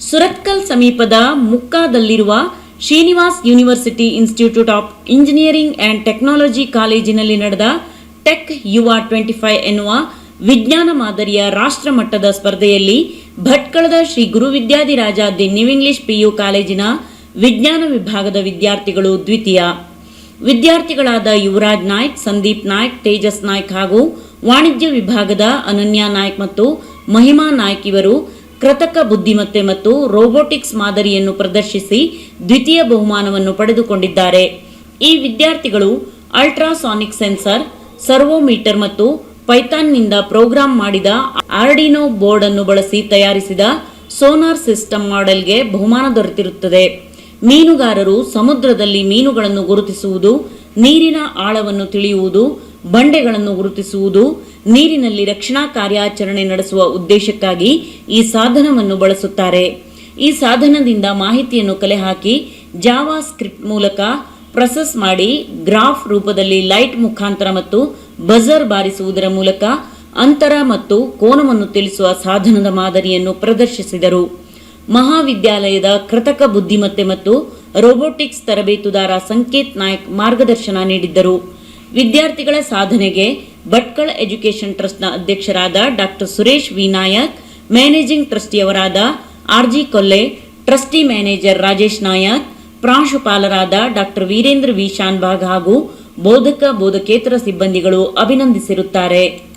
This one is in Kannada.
ಸುರತ್ಕಲ್ ಸಮೀಪದ ಮುಕ್ಕಾದಲ್ಲಿರುವ Srinivas university institute of engineering and technology ಕಾಲೇಜಿನಲ್ಲಿ ನಡೆದ ಟೆಕ್ ಯುವ ಟ್ವೆಂಟಿ ಫೈವ್ ಎನ್ನುವ ವಿಜ್ಞಾನ ಮಾದರಿಯ ರಾಷ್ಟ್ರ ಮಟ್ಟದ ಸ್ಪರ್ಧೆಯಲ್ಲಿ ಭಟ್ಕಳದ Shri Guru Guruvidyadhiraja the new English PU ಕಾಲೇಜಿನ ವಿಜ್ಞಾನ ವಿಭಾಗದ ವಿದ್ಯಾರ್ಥಿಗಳು ದ್ವಿತೀಯ. ವಿದ್ಯಾರ್ಥಿಗಳಾದ ಯುವರಾಜ್ ನಾಯ್ಕ್, ಸಂದೀಪ್ ನಾಯ್ಕ್, ತೇಜಸ್ ನಾಯ್ಕ್ ಹಾಗೂ ವಾಣಿಜ್ಯ ವಿಭಾಗದ ಅನನ್ಯ ನಾಯ್ಕ್ ಮತ್ತು ಮಹಿಮಾ ನಾಯ್ಕ್ ಇವರು ಕೃತಕ ಬುದ್ಧಿಮತ್ತೆ ಮತ್ತು ರೋಬೋಟಿಕ್ಸ್ ಮಾದರಿಯನ್ನು ಪ್ರದರ್ಶಿಸಿ ದ್ವಿತೀಯ ಬಹುಮಾನವನ್ನು ಪಡೆದುಕೊಂಡಿದ್ದಾರೆ. ಈ ವಿದ್ಯಾರ್ಥಿಗಳು ಅಲ್ಟ್ರಾಸಾನಿಕ್ ಸೆನ್ಸರ್, ಸರ್ವೋಮೀಟರ್ ಮತ್ತು ಪೈಥಾನ್ನಿಂದ ಪ್ರೋಗ್ರಾಂ ಮಾಡಿದ ಆರ್ಡಿನೋ ಬೋರ್ಡ್ ಅನ್ನು ಬಳಸಿ ತಯಾರಿಸಿದ ಸೋನಾರ್ ಸಿಸ್ಟಮ್ ಮಾಡೆಲ್ಗೆ ಬಹುಮಾನ ದೊರೆತಿರುತ್ತದೆ. ಮೀನುಗಾರರು ಸಮುದ್ರದಲ್ಲಿ ಮೀನುಗಳನ್ನು ಗುರುತಿಸುವುದು, ನೀರಿನ ಆಳವನ್ನು ತಿಳಿಯುವುದು, ಬಂಡೆಗಳನ್ನು ಗುರುತಿಸುವುದು ನೀರಿನಲ್ಲಿ ರಕ್ಷಣಾ ಕಾರ್ಯಾಚರಣೆ ನಡೆಸುವ ಉದ್ದೇಶಕ್ಕಾಗಿ ಈ ಸಾಧನವನ್ನು ಬಳಸುತ್ತಾರೆ. ಈ ಸಾಧನದಿಂದ ಮಾಹಿತಿಯನ್ನು ಕಲೆ ಹಾಕಿ ಜಾವಾ ಸ್ಕ್ರಿಪ್ಟ್ ಮೂಲಕ ಪ್ರೊಸೆಸ್ ಮಾಡಿ ಗ್ರಾಫ್ ರೂಪದಲ್ಲಿ ಲೈಟ್ ಮುಖಾಂತರ ಮತ್ತು ಬಜರ್ ಬಾರಿಸುವುದರ ಮೂಲಕ ಅಂತರ ಮತ್ತು ಕೋನವನ್ನು ತಿಳಿಸುವ ಸಾಧನದ ಮಾದರಿಯನ್ನು ಪ್ರದರ್ಶಿಸಿದರು. ಮಹಾವಿದ್ಯಾಲಯದ ಕೃತಕ ಬುದ್ಧಿಮತ್ತೆ ಮತ್ತು ರೋಬೋಟಿಕ್ಸ್ ತರಬೇತುದಾರ ಸಂಕೇತ್ ನಾಯಕ್ ಮಾರ್ಗದರ್ಶನ ನೀಡಿದ್ದರು. ವಿದ್ಯಾರ್ಥಿಗಳ ಸಾಧನೆಗೆ ಭಟ್ಕಳ ಎಜುಕೇಷನ್ ಟ್ರಸ್ಟ್ನ ಅಧ್ಯಕ್ಷರಾದ doctor Suresh Vinayak managing ಟ್ರಸ್ಟಿಯವರಾದ R G Kolle, trustee manager Rajesh Nayak, ಪ್ರಾಂಶುಪಾಲರಾದ ಡಾಕ್ಟರ್ ವೀರೇಂದ್ರ ವಿ. ಶಾನ್ಭಾಗ್ ಹಾಗೂ ಬೋಧಕ ಬೋಧಕೇತರ ಸಿಬ್ಬಂದಿಗಳು ಅಭಿನಂದಿಸಿರುತ್ತಾರೆ.